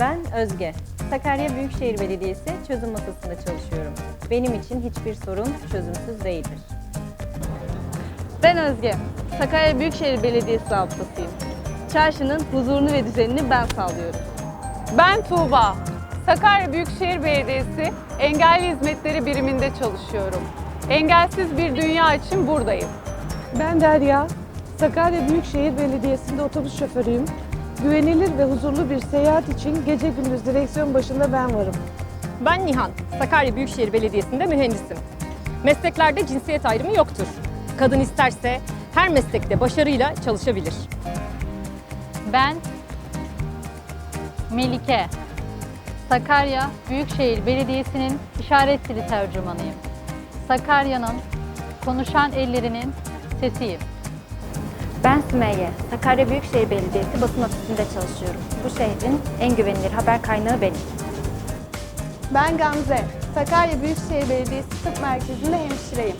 Ben Özge. Sakarya Büyükşehir Belediyesi çözüm masasında çalışıyorum. Benim için hiçbir sorun çözümsüz değildir. Ben Özge. Sakarya Büyükşehir Belediyesi zabıtasıyım. Çarşının huzurunu ve düzenini ben sağlıyorum. Ben Tuğba. Sakarya Büyükşehir Belediyesi Engelli Hizmetleri Biriminde çalışıyorum. Engelsiz bir dünya için buradayım. Ben Derya. Sakarya Büyükşehir Belediyesi'nde otobüs şoförüyüm. Güvenilir ve huzurlu bir seyahat için gece gündüz direksiyon başında ben varım. Ben Nihan, Sakarya Büyükşehir Belediyesi'nde mühendisim. Mesleklerde cinsiyet ayrımı yoktur. Kadın isterse her meslekte başarıyla çalışabilir. Ben Melike. Sakarya Büyükşehir Belediyesi'nin işaret dili tercümanıyım. Sakarya'nın konuşan ellerinin sesiyim. Ben Sümeyye. Sakarya Büyükşehir Belediyesi basın ofisinde çalışıyorum. Bu şehrin en güvenilir haber kaynağı benim. Ben Gamze. Sakarya Büyükşehir Belediyesi Tıp Merkezi'nde hemşireyim.